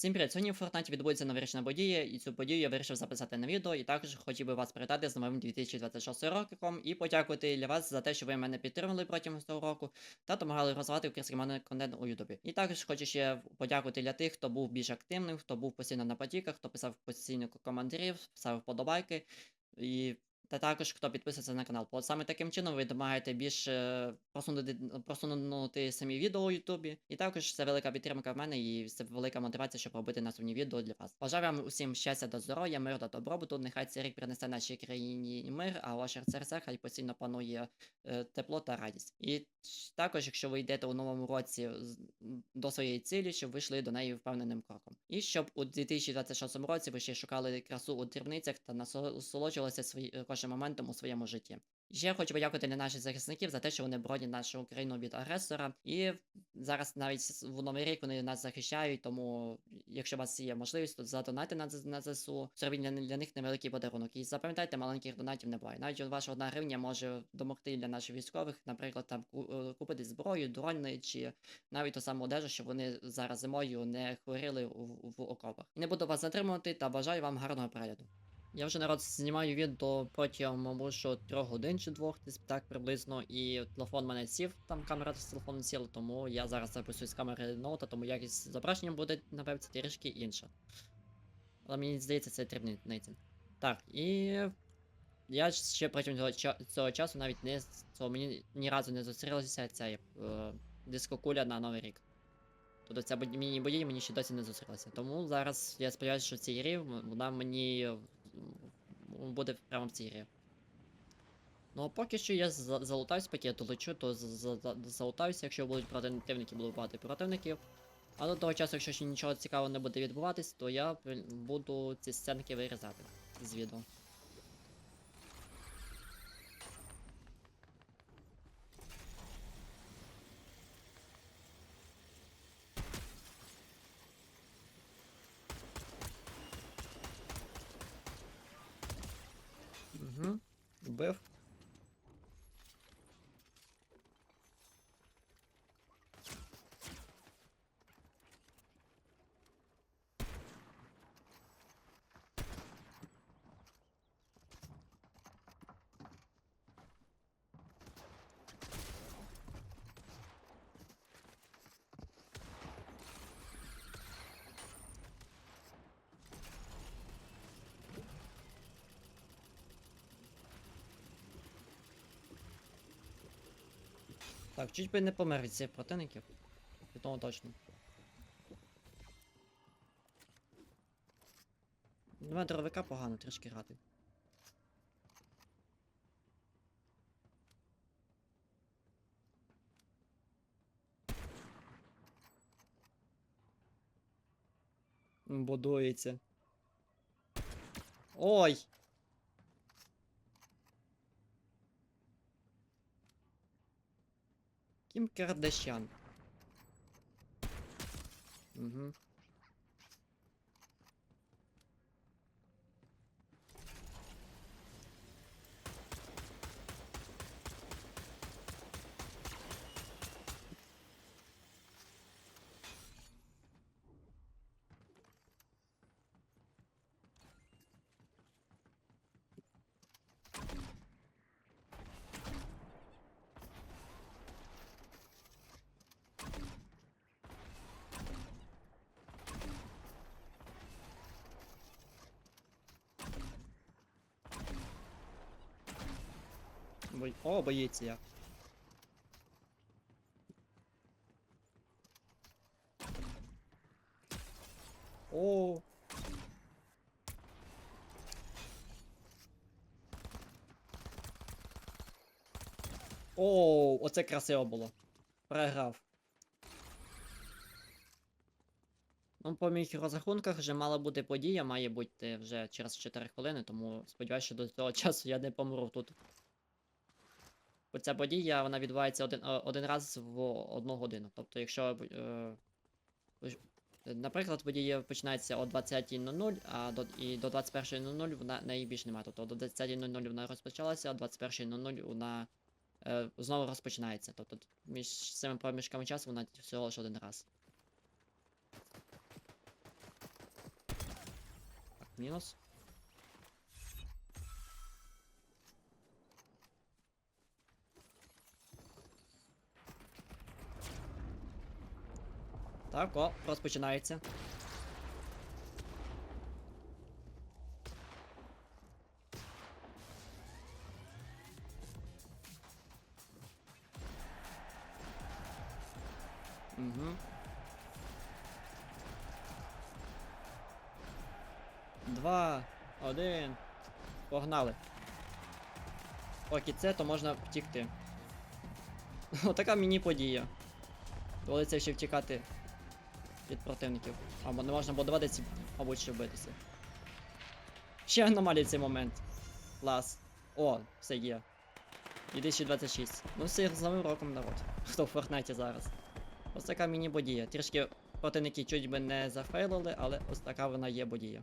Всім привіт! Сьогодні в Фортнаті відбудеться новорічна подія, і цю подію я вирішив записати на відео, і також хотів би вас привітати з новим 2026 роком і подякувати для вас за те, що ви мене підтримали протягом цього року та допомагали розвивати український контент у Ютубі. І також хочу ще подякувати для тих, хто був більш активним, хто був постійно на потіках, хто писав постійно коментарів, писав вподобайки. І та також хто підписується на канал. Бо саме таким чином ви допомагаєте більше просунути, просунути самі відео у Ютубі. І також це велика підтримка в мене і це велика мотивація, щоб робити наступні відео для вас. Бажаю вам усім щастя та здоров'я, миру та добробуту. Нехай цей рік принесе нашій країні мир, а у ваших серцях хай постійно панує е, тепло та радість. І також, якщо ви йдете у новому році до своєї цілі, щоб ви йшли до неї впевненим кроком. І щоб у 2026 році ви ще шукали красу у дрібницях та насолоджувалися свої, кожним моментом у своєму житті. Ще хочу подякувати для наших захисників за те, що вони боронять нашу Україну від агресора. І зараз навіть в новий рік вони нас захищають. Тому, якщо у вас є можливість, то задонайте на, на ЗСУ, зробіть для, для них невеликий подарунок. І запам'ятайте, маленьких донатів не буває. Навіть ваша одна гривня може допомогти для наших військових, наприклад, там е, купити зброю, дрони чи навіть ту саму одежу, щоб вони зараз зимою не хворіли в, в окопах. Не буду вас затримувати та бажаю вам гарного перегляду. Я вже народ знімаю відео протягом, мабуть, що трьох годин чи двох, десь так приблизно, і телефон мене сів, там камера з телефону сіла, тому я зараз записую з камери ноута, тому якість зображення буде, напевно, трішки інша. Але мені здається, це дрібниця. Так, і я ще протягом цього, цього часу навіть не цього, мені ні разу не зустрілася ця е, дискокуля на Новий рік. Тобто ця бод- міні-подія мені ще досі не зустрілася. Тому зараз я сподіваюся, що в цій грі вона мені буде прямо в цій грі. Ну а поки що я за- залутаюсь, поки я долечу, то за- за- за- залутаюся, якщо будуть противники, буду багато противників. А до того часу, якщо ще нічого цікавого не буде відбуватись, то я буду ці сценки вирізати з відео. Вбив. Так, чуть би не помер від цих противників. Від того точно. Нема дровика погано трішки грати. Будується. Ой! Кім Кардашян. Угу. Бой... О, боїться як. О. О, оце красиво було. Програв. Ну, по моїх розрахунках вже мала бути подія, має бути вже через 4 хвилини, тому сподіваюся, що до цього часу я не помру тут. Бо ця подія вона відбувається один, е, один раз в одну годину. Тобто, якщо. Е, наприклад, подія починається о 20.00, а до, і до 21.00 вона неї більше немає. Тобто до 20.00 вона розпочалася, а 21.00 вона е, знову розпочинається. Тобто між цими проміжками часу вона всього лише один раз. мінус. Так, о, розпочинається. Угу. Два, один. Погнали. Поки це, то можна втікти. Отака міні-подія. Доводиться ще втікати від противників. Або не можна було доводитися, мабуть, ще вбитися. Ще аномалія цей момент. Клас. О, все є. 2026. Ну все з новим роком народ. Хто в Фортнайті зараз. Ось така міні-бодія. Трішки противники чуть би не зафейлили, але ось така вона є бодія.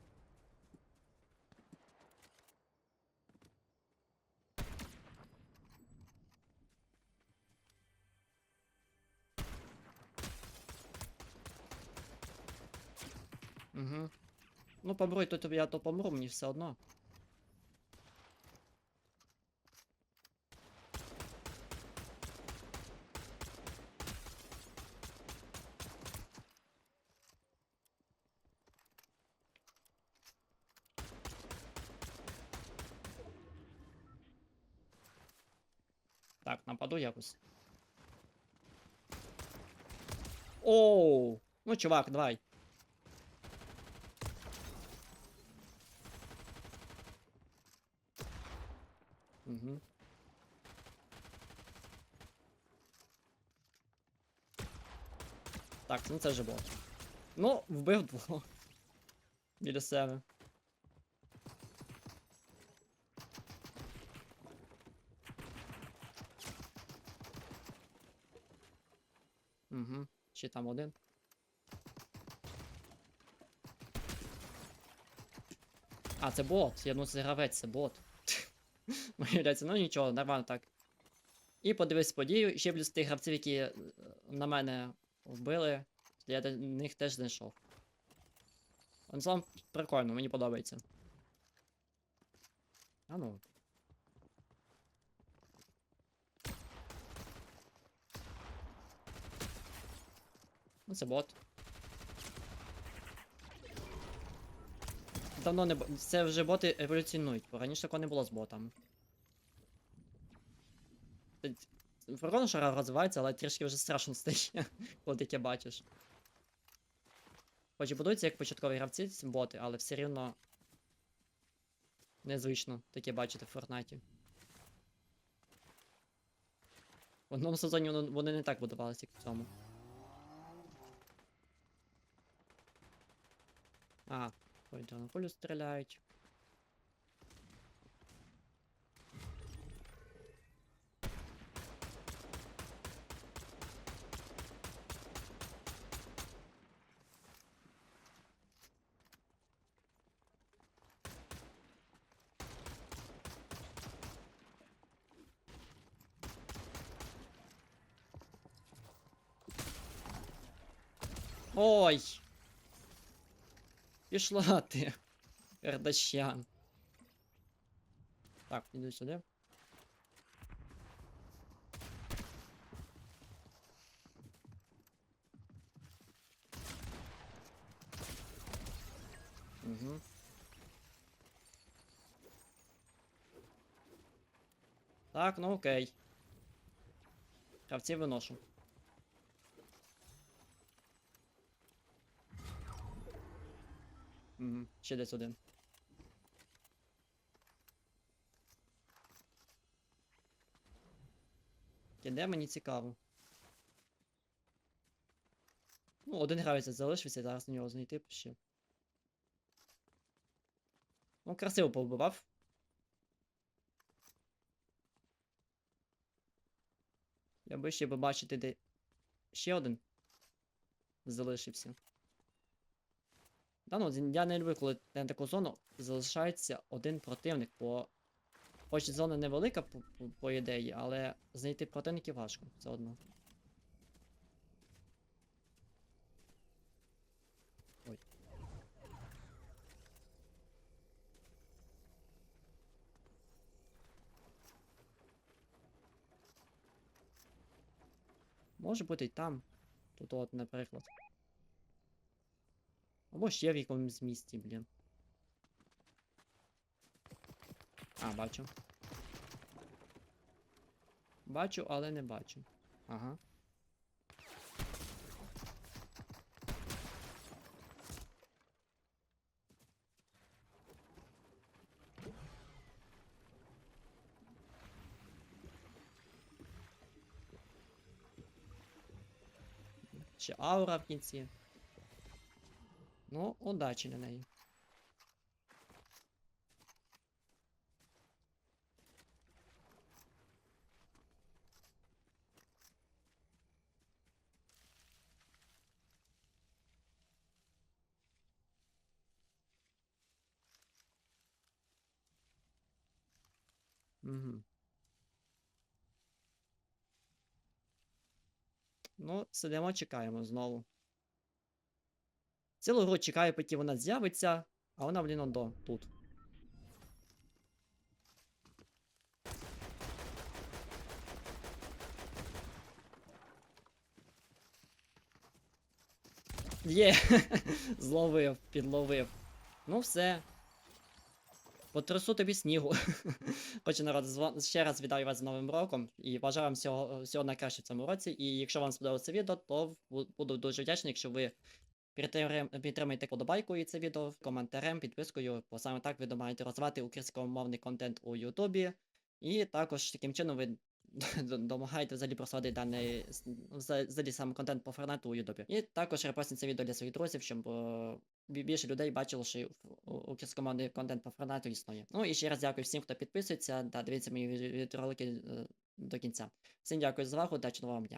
Угу. Ну, помру, то тобі я то помру, мені все одно. Так, нападу якось. Оу! Ну, чувак, давай. Угу. Так, ну це вже бот. Ну, вбив двох. Біля себе. Угу. Ще там один. А, це бот. Я ну це гравець, це бот. Виявляється, ну нічого, нормально так. І подивись подію, ще плюс тих гравців, які е, на мене вбили, я до них теж знайшов. Он сам прикольно, мені подобається. А ну. Ну це бот. Давно не бо- Це вже боти еволюціонують, бо раніше такого не було з ботами. Що гра розвивається, але трішки вже страшно стає, коли таке бачиш. Хоч і будуються як початкові гравці ці боти, але все рівно незвично таке бачити в Фортнайті. В одному сезоні вони не так будувалися, як в цьому. А, на полю стріляють. Ой! Пішла ти, Кардащан. Так, іду сюди. Угу. Так, ну окей. Гравців виношу. Угу. Ще десь один. Іде мені цікаво. Ну, один гравець залишився, зараз на нього знайти ще. Ну, красиво повбивав. Я би ще би бачити, де ще один залишився. Да, ну, я не люблю, коли на таку зону залишається один противник, бо хоч зона невелика по, по, по ідеї, але знайти противників важко все одно. Може бути і там. Тут от, наприклад. Або ще в якомусь місті, блін. А, бачу. Бачу, але не бачу. Ага. Ще аура в кінці. Ну, удачі на неї. Угу. Ну, сидимо, чекаємо знову. Цілу гру чекаю, поки вона з'явиться, а вона, блін, ондо, тут. Є, зловив, підловив. Ну все. Потрясу тобі снігу. Отже, народ, ще раз вітаю вас з Новим роком і бажаю вам всього, всього найкраще в цьому році. І якщо вам сподобалося відео, то буду дуже вдячний, якщо ви підтрим- підтримаєте подобайкою це відео, коментарем, підпискою, бо саме так ви маєте розвивати українськомовний контент у Ютубі. І також таким чином ви домагаєте взагалі просувати даний взагалі сам контент по формату у Ютубі. І також репостіть це відео для своїх друзів, щоб е, більше людей бачило, що українськомовний контент по формату існує. Ну і ще раз дякую всім, хто підписується та дивиться мої ві- відеоролики е, до кінця. Всім дякую за увагу, удачного вам дня.